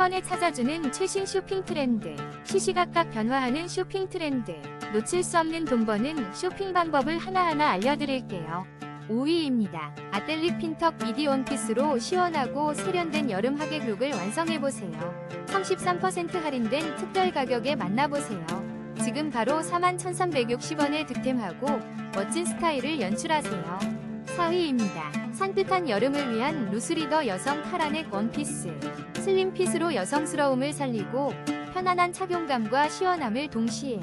번에 찾아주는 최신 쇼핑 트렌드. 시시각각 변화하는 쇼핑 트렌드. 놓칠 수 없는 돈 버는 쇼핑 방법을 하나하나 알려드릴게요. 5위입니다. 아델리 핀턱 미디 원피스로 시원하고 세련된 여름 하객 룩을 완성해보세요. 33% 할인된 특별 가격에 만나보세요. 지금 바로 41,360원에 득템하고 멋진 스타일을 연출하세요. 4위입니다. 산뜻한 여름을 위한 루스리더 여성 카라넥 원피스. 슬림핏으로 여성스러움을 살리고 편안한 착용감과 시원함을 동시에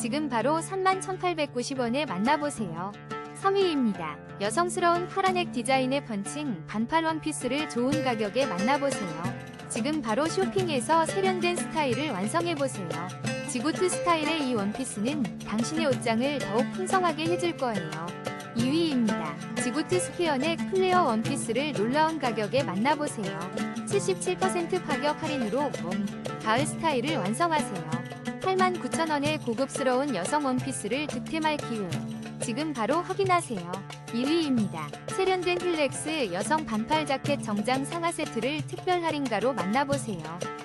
지금 바로 31,890원에 만나보세요. 3위입니다. 여성스러운 카라넥 디자인의 펀칭 반팔 원피스를 좋은 가격에 만나보세요. 지금 바로 쇼핑에서 세련된 스타일을 완성해보세요. 지구트 스타일의 이 원피스는 당신의 옷장을 더욱 풍성하게 해줄 거예요. 2위입니다. 지구트 스퀘어넥 플레어 원피스를 놀라운 가격에 만나보세요. 77% 가격 할인으로 봄, 가을 스타일을 완성하세요. 89,000원의 고급스러운 여성 원피스를 득템할 기회. 지금 바로 확인하세요. 1위입니다. 세련된 힐렉스 여성 반팔 자켓 정장 상하 세트를 특별 할인가로 만나보세요.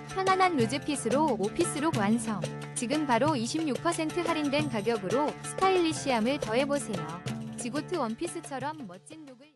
편안한 루즈핏으로 오피스룩 완성. 지금 바로 26% 할인된 가격으로 스타일리시함을 더해보세요. 지고트 원피스처럼 멋진 룩을